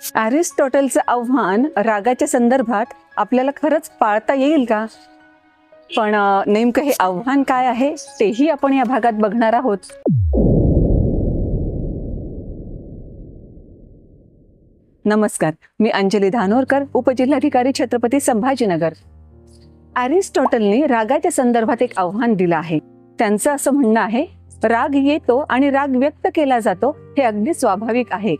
ॲरिस्टॉटलचं आव्हान रागाच्या संदर्भात आपल्याला खरंच पाळता येईल का? पण नेमकं हे आव्हान काय आहे तेही आपण या भागात बघणार आहोत. नमस्कार मी अंजली धानोरकर उपजिल्हाधिकारी छत्रपती संभाजीनगर. ॲरिस्टॉटलने रागाच्या संदर्भात एक आव्हान दिलं आहे. त्यांचं असं म्हणणं आहे राग येतो आणि राग व्यक्त केला जातो हे अगदी स्वाभाविक आहे.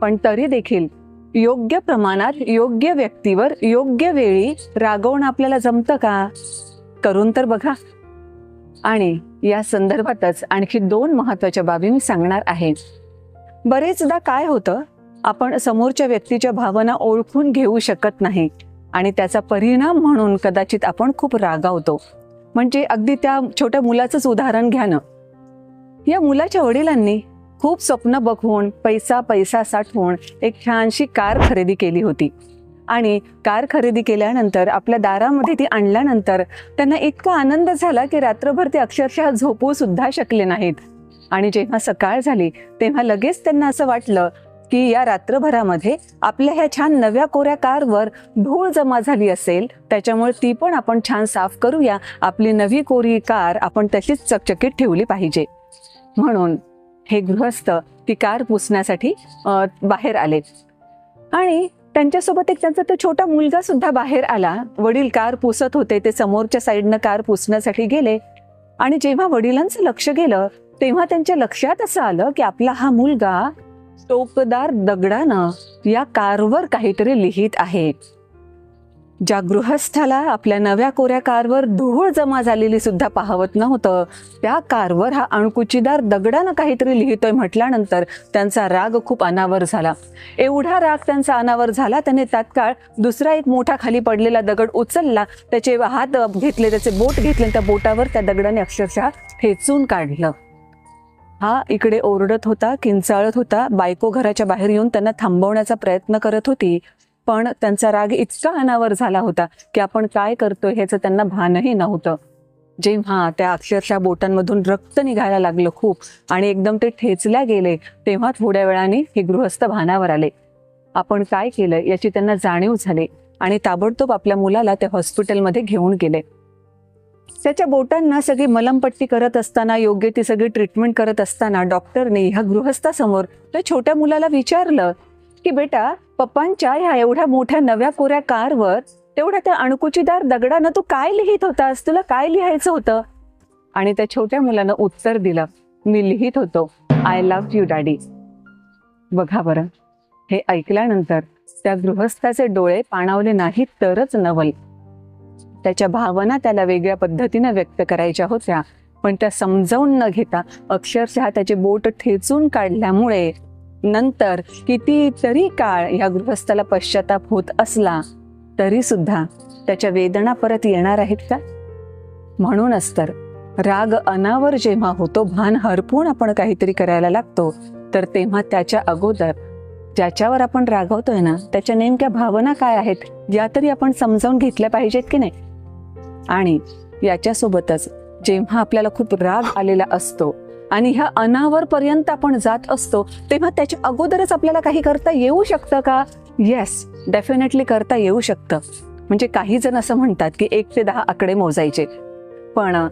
पण तरी देखील योग्य प्रमाणात योग्य व्यक्तीवर योग्य वेळी रागवणं आपल्याला जमतं का? करून तर बघा. आणि या संदर्भातच आणखी दोन महत्त्वाच्या बाबी मी सांगणार आहे. बरेचदा काय होतं? आपण समोरच्या व्यक्तीच्या भावना ओळखून घेऊ शकत नाही आणि त्याचा परिणाम म्हणून कदाचित आपण खूप रागावतो. म्हणजे अगदी त्या छोट्या मुलाचंच उदाहरण घ्या ना. या मुलाच्या वडिलांनी खूप स्वप्न बघून पैसा पैसा साठवून एक छानशी कार खरेदी केली होती. आणि कार खरेदी केल्यानंतर आपल्या दारामध्ये ती आणल्यानंतर त्यांना इतका आनंद झाला की रात्रभर ते अक्षरशः झोपू सुद्धा शकले नाहीत. आणि जेव्हा सकाळ झाली तेव्हा लगेच त्यांना असं वाटलं की या रात्रभरामध्ये आपल्या ह्या छान नव्या कोऱ्या कारवर धूळ जमा झाली असेल त्याच्यामुळे ती पण आपण छान साफ करूया आपली नवी कोरी कार आपण तशीच चकचकीत ठेवली पाहिजे. म्हणून हे गृहस्थ ती कार पुसण्यासाठी बाहेर आले. आणि त्यांच्यासोबत एक त्यांचा तो छोटा मुलगा सुद्धा बाहेर आला. वडील कार पुसत होते. ते समोरच्या साईडनं कार पुसण्यासाठी गेले. आणि जेव्हा वडिलांचं लक्ष गेलं तेव्हा त्यांच्या लक्षात असं आलं की आपला हा मुलगा टोकदार दगडानं या कारवर काहीतरी लिहित आहे. ज्या गृहस्थाला आपल्या नव्या कोऱ्या कारवर धूळ जमा झालेली सुद्धा पाहवत नव्हतं त्या कारवर हा अणकुचीदार दगडानं काहीतरी लिहितोय म्हटल्यानंतर त्यांचा राग खूप अनावर झाला. एवढा राग त्यांचा अनावर झाला त्याने तात्काळ दुसरा एक मोठा खाली पडलेला दगड उचलला. त्याचे हात घेतले त्याचे बोट घेतले त्या बोटावर त्या दगडाने अक्षरशः ठेचून काढलं. हा इकडे ओरडत होता किंचाळत होता बायको घराच्या बाहेर येऊन त्यांना थांबवण्याचा प्रयत्न करत होती. पण त्यांचा राग इतका अनावर झाला होता की आपण काय करतोय ह्याचं त्यांना भानही नव्हतं. जेव्हा त्या अक्षरशः बोटांमधून रक्त निघायला लागलं खूप आणि एकदम ते ठेचल्या गेले तेव्हा थोड्या वेळाने हे गृहस्थ भानावर आले. आपण काय केलं याची त्यांना जाणीव झाली आणि ताबडतोब आपल्या मुलाला ते हॉस्पिटलमध्ये घेऊन गेले. त्याच्या बोटांना सगळी मलमपट्टी करत असताना योग्य ती सगळी ट्रीटमेंट करत असताना डॉक्टरने ह्या गृहस्थासमोर त्या छोट्या मुलाला विचारलं की बेटा पप्पांच्या ह्या एवढ्या मोठ्या नव्या कोऱ्या कारवर तेवढ्या त्या अणकुचीदार दगडानं तू काय लिहित होतास? तुला काय लिहायचं होतं? आणि त्या छोट्या मुलानं उत्तर दिलं. मी लिहित होतो आय लव्ह यू डॅडी बघा बरं. हे ऐकल्यानंतर त्या गृहस्थाचे डोळे पाणावले नाहीत तरच नवल. त्याच्या भावना त्याला वेगळ्या पद्धतीनं व्यक्त करायच्या होत्या पण त्या समजावून न घेता अक्षरशः त्याचे बोट ठेचून काढल्यामुळे नंतर कितीतरी काळ या गृहस्थाला पश्चाताप होत असला तरी सुद्धा त्याच्या वेदना परत येणार आहेत का? म्हणूनच तर राग अनावर जेव्हा होतो भान हरपून आपण काहीतरी करायला लागतो तर तेव्हा त्याच्या अगोदर ज्याच्यावर आपण रागवतोय ना त्याच्या नेमक्या भावना काय आहेत या तरी आपण समजावून घेतल्या पाहिजेत की नाही? आणि याच्यासोबतच जेव्हा आपल्याला खूप राग आलेला असतो आणि ह्या अनावरपर्यंत आपण जात असतो तेव्हा त्याच्या अगोदरच आपल्याला काही करता येऊ शकतं का? येस डेफिनेटली करता येऊ शकतं. म्हणजे काही जण असं म्हणतात की एक ते दहा आकडे मोजायचे. पण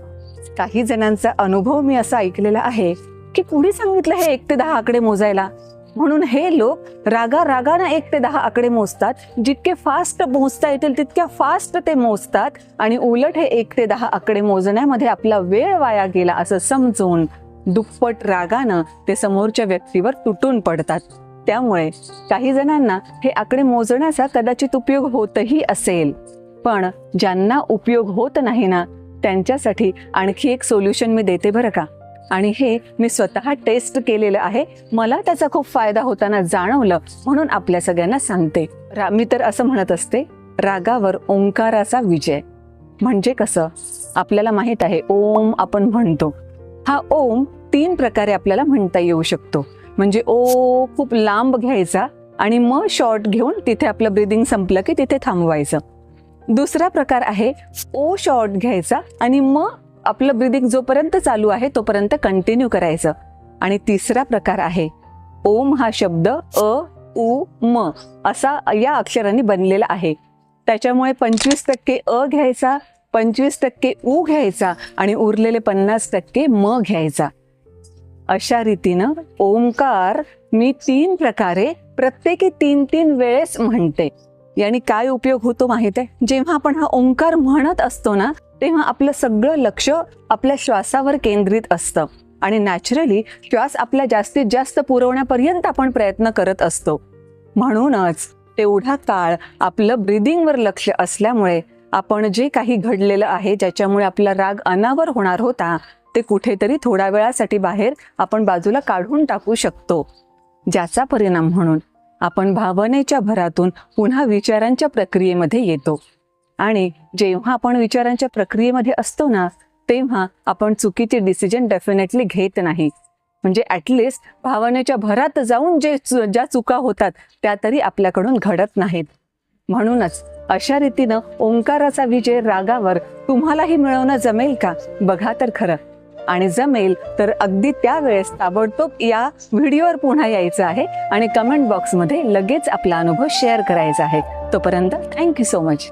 काही जणांचा अनुभव मी असा ऐकलेला आहे की कुणी सांगितलं हे एक ते दहा आकडे मोजायला? म्हणून हे लोक रागा रागानं एक ते दहा आकडे मोजतात. जितके फास्ट मोजता येतील तितक्या फास्ट ते मोजतात. आणि उलट हे एक ते दहा आकडे मोजण्यामध्ये आपला वेळ वाया गेला असं समजून दुप्पट रागानं ते समोरच्या व्यक्तीवर तुटून पडतात. त्यामुळे काही जणांना हे आकडे मोजण्याचा कदाचित उपयोग होतही असेल. पण ज्यांना उपयोग होत नाही ना त्यांच्यासाठी आणखी एक सोल्युशन मी देते बरं का? आणि हे मी स्वतः टेस्ट केलेलं आहे. मला त्याचा खूप फायदा होताना जाणवलं म्हणून आपल्या सगळ्यांना सांगते. रा मी तर असं म्हणत असते रागावर ओंकाराचा विजय. म्हणजे कसं? आपल्याला माहीत आहे ओम आपण म्हणतो. हा ओम तीन प्रकारे आपल्याला म्हणता येऊ शकतो. म्हणजे ओ खूप लांब घ्यायचा आणि मग शॉर्ट घेऊन तिथे आपलं ब्रिदिंग संपलं की तिथे थांबवायचं. दुसरा प्रकार आहे ओ शॉर्ट घ्यायचा आणि मग आपलं ब्रिदिंग जोपर्यंत चालू आहे तोपर्यंत कंटिन्यू करायचं. आणि तिसरा प्रकार आहे ओम हा शब्द अ उ म असा या अक्षरांनी बनलेला आहे. त्याच्यामुळे पंचवीस टक्के अ घ्यायचा पंचवीस टक्के ऊ घ्यायचा आणि उरलेले पन्नास टक्के म घ्यायचा. अशा रीतीनं ओंकार मी तीन प्रकारे प्रत्येकी तीन तीन वेळेस म्हणते. याने काय उपयोग होतो माहीत आहे? जेव्हा आपण हा ओंकार म्हणत असतो ना तेव्हा आपलं सगळं लक्ष आपल्या श्वासावर केंद्रित असतं. आणि नॅचरली श्वास आपल्या जास्तीत जास्त पुरवण्यापर्यंत आपण प्रयत्न करत असतो. म्हणूनच तेवढा काळ आपलं ब्रिदिंगवर लक्ष असल्यामुळे आपण जे काही घडलेलं आहे ज्याच्यामुळे आपला राग अनावर होणार होता ते कुठेतरी थोड्या वेळासाठी बाहेर आपण बाजूला काढून टाकू शकतो. ज्याचा परिणाम म्हणून आपण भावनेच्या भरातून पुन्हा विचारांच्या प्रक्रियेमध्ये येतो. आणि जेव्हा आपण विचारांच्या प्रक्रियेमध्ये असतो ना तेव्हा आपण चुकीचे डिसिजन डेफिनेटली घेत नाही. म्हणजे ॲटलिस्ट भावनेच्या भरात जाऊन जे ज्या चुका होतात त्या तरी आपल्याकडून घडत नाहीत. म्हणूनच अशा रीतीनं ओंकाराचा विजय रागावर तुम्हालाही मिळवणं जमेल का? बघा तर खरं. आणि जमेल तर अगदी त्यावेळेस ताबडतोब या व्हिडिओवर पुन्हा यायचं आहे आणि कमेंट बॉक्समध्ये लगेच आपला अनुभव शेअर करायचा आहे. तोपर्यंत थँक्यू सो मच